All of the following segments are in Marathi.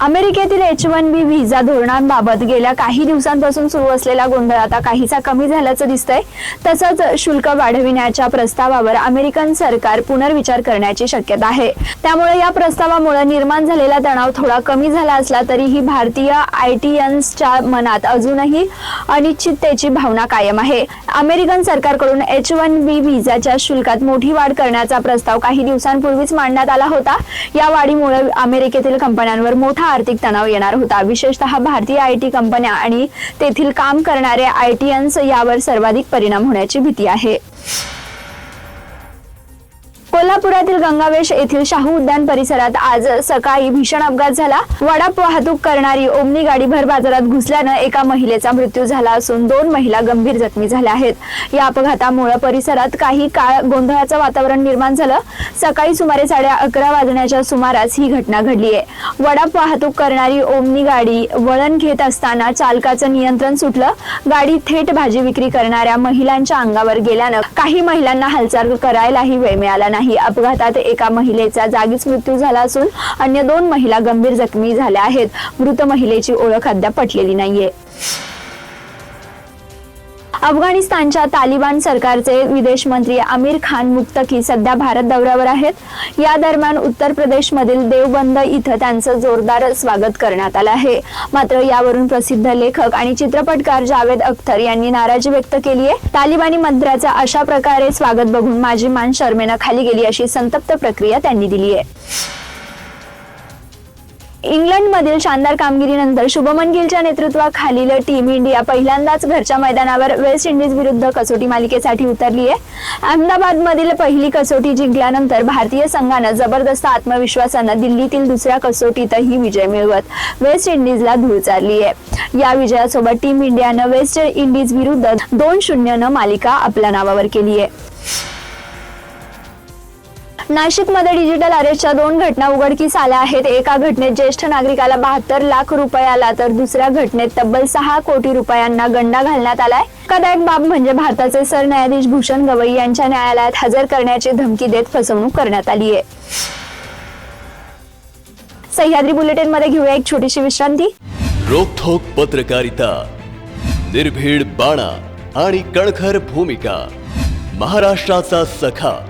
अमेरिकेतील एच वन बी व्हिसा धोरणांबाबत गेल्या काही दिवसांपासून सुरू असलेला गोंधळ आता काहीसा कमी झाल्याचं दिसतंय. तसंच शुल्क वाढविण्याच्या प्रस्तावावर अमेरिकन सरकार पुनर्विचार करण्याची शक्यता आहे. त्यामुळे या प्रस्तावामुळे निर्माण झालेला तणाव थोडा कमी झाला असला तरीही भारतीय आयटीयन्सच्या मनात अजूनही अनिश्चिततेची भावना कायम आहे. अमेरिकन सरकारकडून एच वन बी व्हिसाच्या शुल्कात मोठी वाढ करण्याचा प्रस्ताव काही दिवसांपूर्वीच मांडण्यात आला होता. या वाढीमुळे अमेरिकेतील कंपन्यांवर मोठा आर्थिक तणाव येणार होता. विशेषतः भारतीय आय टी कंपन्या आणि तेथील काम करणारे आयटीएन्स यावर सर्वाधिक परिणाम होण्याची भीती आहे. कोल्हापुरातील गंगावेश येथील शाहू उद्यान परिसरात आज सकाळी भीषण अपघात झाला. वडाप वाहतूक करणारी ओमनी गाडी भर बाजारात घुसल्यानं एका महिलेचा मृत्यू झाला असून दोन महिला गंभीर जखमी झाल्या आहेत. या अपघातामुळे परिसरात काही काळ गोंधळाचं वातावरण निर्माण झालं. सकाळी सुमारे साडे अकरा वाजण्याच्या सुमारास ही घटना घडली आहे वडाप वाहतूक करणारी ओमनी गाडी वळण घेत असताना चालकाचं नियंत्रण सुटलं. गाडी थेट भाजी विक्री करणाऱ्या महिलांच्या अंगावर गेल्यानं काही महिलांना हालचाल करायलाही वेळ मिळाला नाही. अपघातात एका महिलेचा जागीच मृत्यू झाला असून अन्य दोन महिला गंभीर जखमी झाल्या आहेत. मृत महिलेची ओळख अद्याप पटलेली नाहीये. अफगाणिस्तानच्या तालिबान सरकारचे विदेश मंत्री आमिर खान मुक्तकी सध्या भारत दौऱ्यावर आहेत. या दरम्यान उत्तर प्रदेशमधील देवबंद इथं त्यांचं जोरदार स्वागत करण्यात आलं आहे. मात्र यावरून प्रसिद्ध लेखक आणि चित्रपटकार जावेद अख्तर यांनी नाराजी व्यक्त केली आहे. तालिबानी मंत्र्याचं अशा प्रकारे स्वागत बघून माझी मान शर्मेनं खाली गेली अशी संतप्त प्रक्रिया त्यांनी दिली आहे. इंग्लंडमधील शानदार कामगिरीनंतर शुभमन गिलच्या नेतृत्वाखालील टीम इंडिया पहिल्यांदाच घरच्या मैदानावर वेस्ट इंडिज विरुद्ध कसोटी मालिकेसाठी उतरली आहे. अहमदाबादमधील पहिली कसोटी जिंकल्यानंतर भारतीय संघानं जबरदस्त आत्मविश्वासानं दिल्लीतील दुसऱ्या कसोटीतही विजय मिळवत वेस्ट इंडिजला धूळ चारली आहे. या विजयासोबत टीम इंडियानं वेस्ट इंडिज विरुद्ध दोन शून्यनं मालिका आपल्या नावावर केली आहे. नाशिकमध्ये डिजिटल अरेस्टच्या दोन घटना उघडकीस आल्या आहेत. एका घटनेत ज्येष्ठ नागरिकाला बहात्तर लाख रुपयाला तर दुसऱ्या घटनेत तब्बल सहा कोटी रुपयांना गंडा घालण्यात आलाय. धक्कादायक बाब म्हणजे भारताचे सरन्यायाधीश भूषण गवई यांच्या न्यायालयात हजर करण्याची धमकी देत फसवणूक करण्यात आली आहे. सह्याद्री बुलेटिनमध्ये घेऊया एक छोटीशी विश्रांती. रोखोक पत्रकारिता निर्भीड बाणा आणि कणखर भूमिका महाराष्ट्राचा सखा.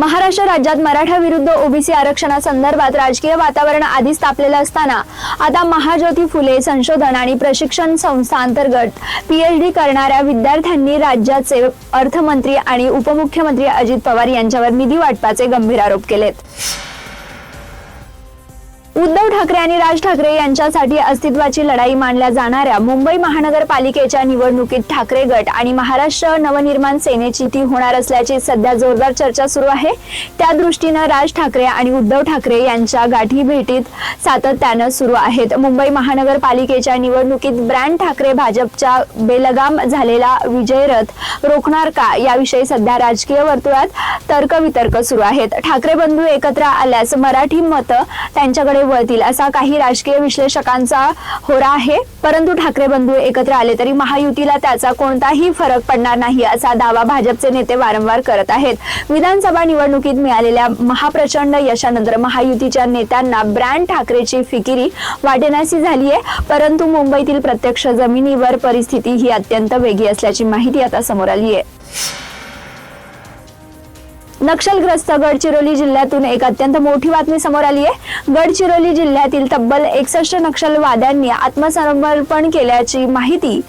महाराष्ट्र राज्यात मराठा विरुद्ध ओबीसी आरक्षणासंदर्भात राजकीय वातावरण आधीच तापलेलं असताना आता महाज्योती फुले संशोधन आणि प्रशिक्षण संस्था अंतर्गत पीएचडी करणाऱ्या विद्यार्थ्यांनी राज्याचे अर्थमंत्री आणि उपमुख्यमंत्री अजित पवार यांच्यावर निधी वाटपाचे गंभीर आरोप केलेत. ठाकरे आणि राज ठाकरे यांच्यासाठी अस्तित्वाची लढाई मानल्या जाणाऱ्या मुंबई महानगरपालिकेच्या निवडणुकीत ठाकरे गट आणि महाराष्ट्र नवनिर्माण सेनेची ती होणार असल्याची सध्या जोरदार चर्चा सुरू आहे. त्या दृष्टीनं राज ठाकरे आणि उद्धव ठाकरे यांच्या गाठी भेटीत सातत्यानं सुरू आहेत. मुंबई महानगरपालिकेच्या निवडणुकीत ब्रँड ठाकरे भाजपच्या बेलगाम झालेला विजयरथ रोखणार का याविषयी सध्या राजकीय वर्तुळात तर्कवितर्क सुरू आहेत. ठाकरे बंधू एकत्र आल्यास मराठी मतं त्यांच्याकडे वळतील असा काही राजकीय विश्लेषकांचा होरा आहे. परंतु ठाकरे बंधू एकत्र आले तरी महायुतीला त्याचा कोणताही फरक पडणार नाही असा दावा भाजपचे नेते वारंवार करत आहेत. विधानसभा निवडणुकीत मिळालेल्या महाप्रचंड यशानंतर महायुतीच्या नेत्यांना ब्रँड ठाकरेची फिकिरी वाटेनाशी झाली आहे परंतु मुंबईतील प्रत्यक्ष जमिनीवर परिस्थिती ही अत्यंत वेगळी असल्याची माहिती आता समोर आली आहे नक्षलग्रस्त गडचिरोली जिल्ह्यातून एक अत्यंत मोठी बातमी समोर आली आहे. गडचिरोली जिल्ह्यातील तब्बल एकसष्ट नक्षलवाद्यांनी आत्मसमर्पण केल्याची माहिती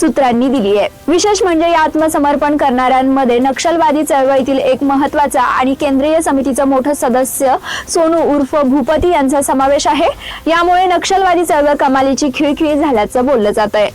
सूत्रांनी दिली आहे. विशेष म्हणजे या आत्मसमर्पण करणाऱ्यांमध्ये नक्षलवादी चळवळीतील एक महत्त्वाचा आणि केंद्रीय समितीचं मोठं सदस्य सोनू उर्फ भूपती यांचा समावेश आहे. यामुळे नक्षलवादी चळवळ कमालीची खिळखिळी झाल्याचं बोललं जात आहे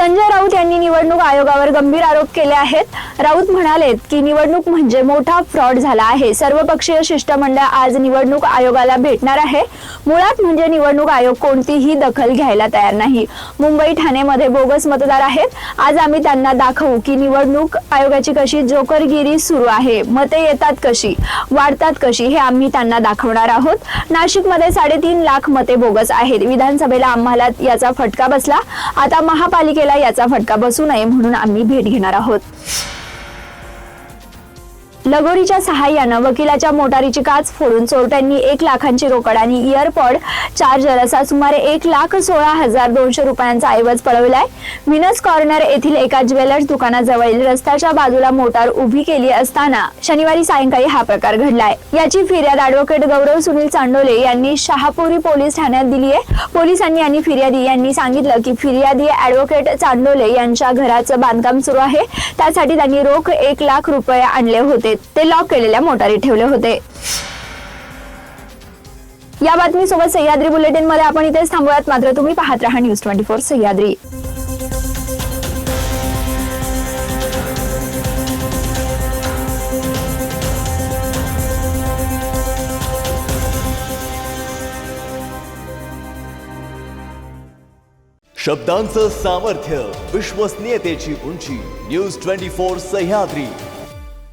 संजय राऊत यांनी निवडणूक आयोगावर गंभीर आरोप केले आहेत. राऊत म्हणाले की निवडणूक म्हणजे मोठा फ्रॉड झाला आहे. सर्वपक्षीय शिष्टमंडळ आज निवडणूक आयोगाला भेटणार आहे. मुळात म्हणजे निवडणूक आयोग कोणतीही दखल घ्यायला तयार नाही. मुंबई ठाणेमध्ये बोगस मतदार आहेत. आज आम्ही त्यांना दाखवू की निवडणूक आयोगाची कशी जोकरगिरी सुरू आहे. मते येतात कशी? वाढतात कशी? हे आम्ही त्यांना दाखवणार आहोत. नाशिकमध्ये साडेतीन लाख मते बोगस आहेत. विधानसभेला आम्हाला याचा फटका बसला. आता महापालिकेला याचा फटका बसू नये म्हणून आम्ही भेट घेणार आहोत. लगोरीच्या सहाय्यानं वकिलाच्या मोटारीची काच फोडून चोरट्यांनी एक लाखांची रोकड आणि इयरपॉड चार्जर असा सुमारे एक लाख सोळा हजार दोनशे रुपयांचा ऐवज पळवलाय. मिनस कॉर्नर येथील एका ज्वेलर्स दुकानाजवळील रस्त्याच्या बाजूला मोटार उभी केली असताना शनिवारी सायंकाळी हा प्रकार घडलाय. याची फिर्याद अॅडव्होकेट गौरव सुनील चांडोले यांनी शहापुरी पोलीस ठाण्यात दिली आहे. पोलिसांनी आणि फिर्यादी यांनी सांगितलं की फिर्यादी ऍडव्होकेट चांडोले यांच्या घराचं बांधकाम सुरू आहे. त्यासाठी त्यांनी रोख एक लाख रुपये आणले होते. ते लॉक केलेल्या मोटारीत ठेवले होते. या बातमीसोबत सह्याद्री बुलेटिनमध्ये आपण इथेच थांबूयात. मात्र तुम्ही पाहत राहा न्यूज ट्वेंटी फोर सह्याद्री. शब्दांचं सामर्थ्य विश्वसनीयतेची उंची न्यूज ट्वेंटी फोर सह्याद्री.